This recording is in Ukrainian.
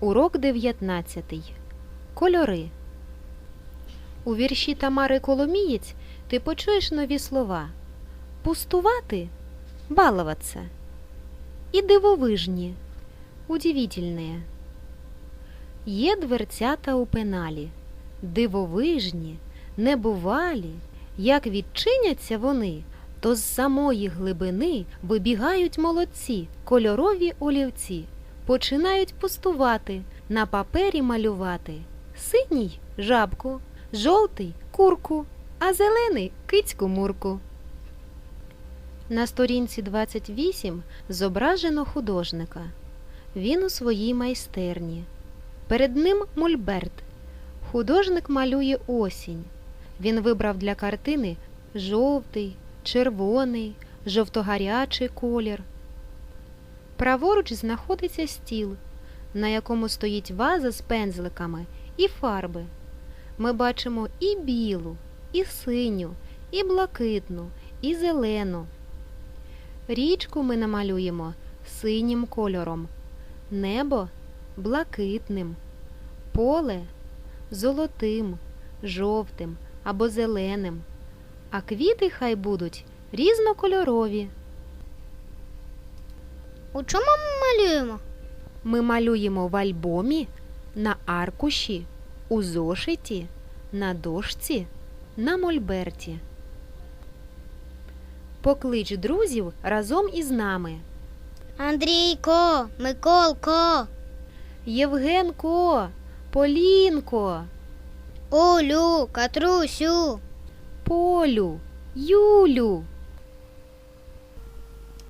Урок 19. Кольори. У вірші Тамари Коломієць ти почуєш нові слова. Пустувати – баловаться. І дивовижні – удивительные. Є дверцята у пеналі. Дивовижні, небувалі. Як відчиняться вони, то з самої глибини вибігають молодці, кольорові олівці. Починають пустувати, на папері малювати. Синій жабку, жовтий курку, а зелений кицьку мурку. На сторінці 28 зображено художника. Він у своїй майстерні. Перед ним мольберт. Художник малює осінь. Він вибрав для картини жовтий, червоний, жовтогарячий колір. Праворуч знаходиться стіл, на якому стоїть ваза з пензликами і фарби. Ми бачимо і білу, і синю, і блакитну, і зелену. Річку ми намалюємо синім кольором, небо блакитним, поле золотим, жовтим або зеленим, а квіти хай будуть різнокольорові. У чому ми малюємо? Ми малюємо в альбомі, на аркуші, у зошиті, на дошці, на мольберті. Поклич друзів разом із нами. Андрійко, Миколко, Євгенко, Полінко, Олю, Катрусю, Полю, Юлю.